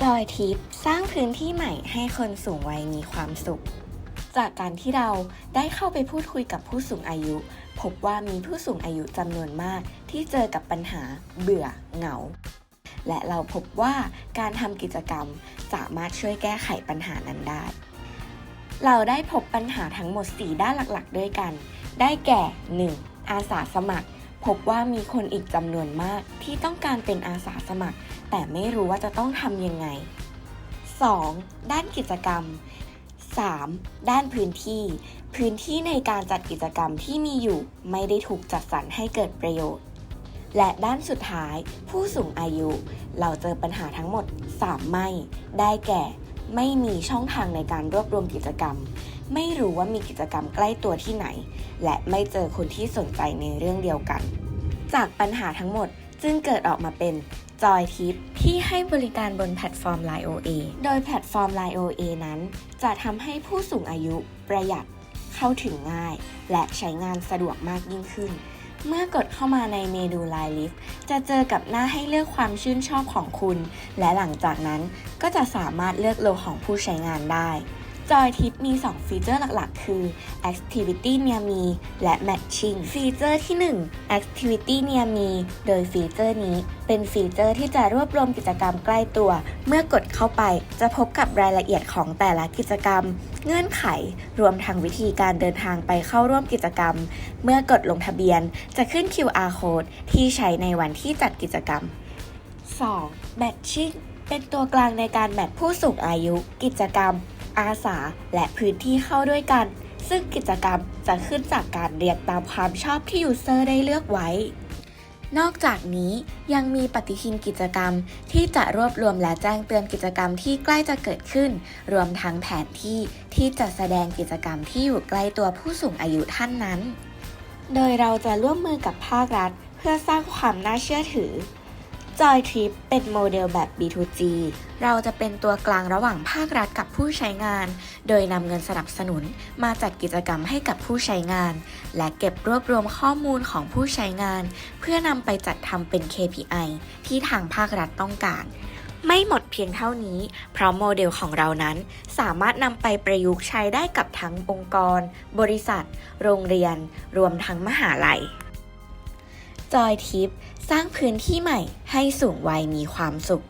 จอยทิปสร้างพื้นที่ใหม่ให้คนสูงวัยมีความสุข จากการที่เราได้เข้าไปพูดคุยกับผู้สูงอายุ พบว่ามีผู้สูงอายุจำนวนมากที่เจอกับปัญหาเบื่อเหงา และเราพบว่าการทำกิจกรรมสามารถช่วยแก้ไขปัญหานั้นได้ เราได้พบปัญหาทั้งหมด 4 ด้านหลักๆ ด้วยกัน ได้แก่ 1. อาสาสมัคร พบว่ามีคนอีกจำนวนมากที่ต้องการเป็นอาสาสมัคร แต่ไม่รู้ว่าจะต้องทำยังไง 2. ด้านกิจกรรม 3. ด้านพื้นที่ พื้นที่ในการจัดกิจกรรมที่มีอยู่ไม่ได้ถูกจัดสรรให้เกิดประโยชน์ และด้านสุดท้าย ผู้สูงอายุ เราเจอปัญหาทั้งหมด 3 ไม่ ได้แก่ ไม่มีช่องทางในการรวบรวมกิจกรรม ไม่รู้ว่ามีกิจกรรมใกล้ตัวที่ไหน และไม่เจอคนที่สนใจในเรื่องเดียวกัน จากปัญหาทั้งหมดจึงเกิดออกมาเป็นจอยทิปที่ให้บริการบนแพลตฟอร์ม Line OA โดยแพลตฟอร์ม Line OA นั้น จะทำให้ผู้สูงอายุประหยัดเข้าถึงง่าย และใช้งานสะดวกมากยิ่งขึ้น เมื่อกดเข้ามาในเมนู Line Lift จะเจอกับหน้าให้เลือกความชื่นชอบของคุณ และหลังจากนั้นก็จะสามารถเลือกโลของผู้ใช้งานได้ จอยทิปมี 2 ฟีเจอร์หลักๆ คือ Activity Near Me และ Matching ฟีเจอร์ที่ 1 Activity Near Me โดยฟีเจอร์นี้เป็นฟีเจอร์ที่จะรวบรวมกิจกรรมใกล้ตัว เมื่อกดเข้าไปจะพบกับรายละเอียดของแต่ละกิจกรรม เงื่อนไข รวมทั้งวิธีการเดินทางไปเข้าร่วมกิจกรรม เมื่อกดลงทะเบียนจะขึ้น QR code ที่ใช้ในวันที่จัดกิจกรรม 2. Matching เป็นตัวกลางในการแมทผู้สูงอายุ กิจกรรม อาสา และพื้นที่เข้าด้วยกัน ซึ่งกิจกรรมจะขึ้นจากการเรียงตามความชอบที่ยูเซอร์ได้เลือกไว้ นอกจากนี้ยังมีปฏิทินกิจกรรมที่จะรวบรวมและแจ้งเตือนกิจกรรมที่ใกล้จะเกิดขึ้น รวมทั้งแผนที่ที่จะแสดงกิจกรรมที่อยู่ใกล้ตัวผู้สูงอายุท่านนั้น โดยเราจะร่วมมือกับภาครัฐ เพื่อสร้างความน่าเชื่อถือ จอยทริปเป็นโมเดลแบบ B2G เราจะเป็นตัวกลางระหว่างภาครัฐกับผู้ใช้งาน โดยนำเงินสนับสนุนมาจัดกิจกรรมให้กับผู้ใช้งาน และเก็บรวบรวมข้อมูลของผู้ใช้งาน เพื่อนำไปจัดทำเป็น KPI ที่ทางภาครัฐต้องการไม่หมดเพียงเท่านี้ เพราะโมเดลของเรานั้น สามารถนำไปประยุกต์ใช้ได้กับทั้งองค์กร บริษัท โรงเรียน รวมทั้งมหาลัย จอยทิป ร้างพื้นที่ใหม่ให้สูงวัยมีความสุข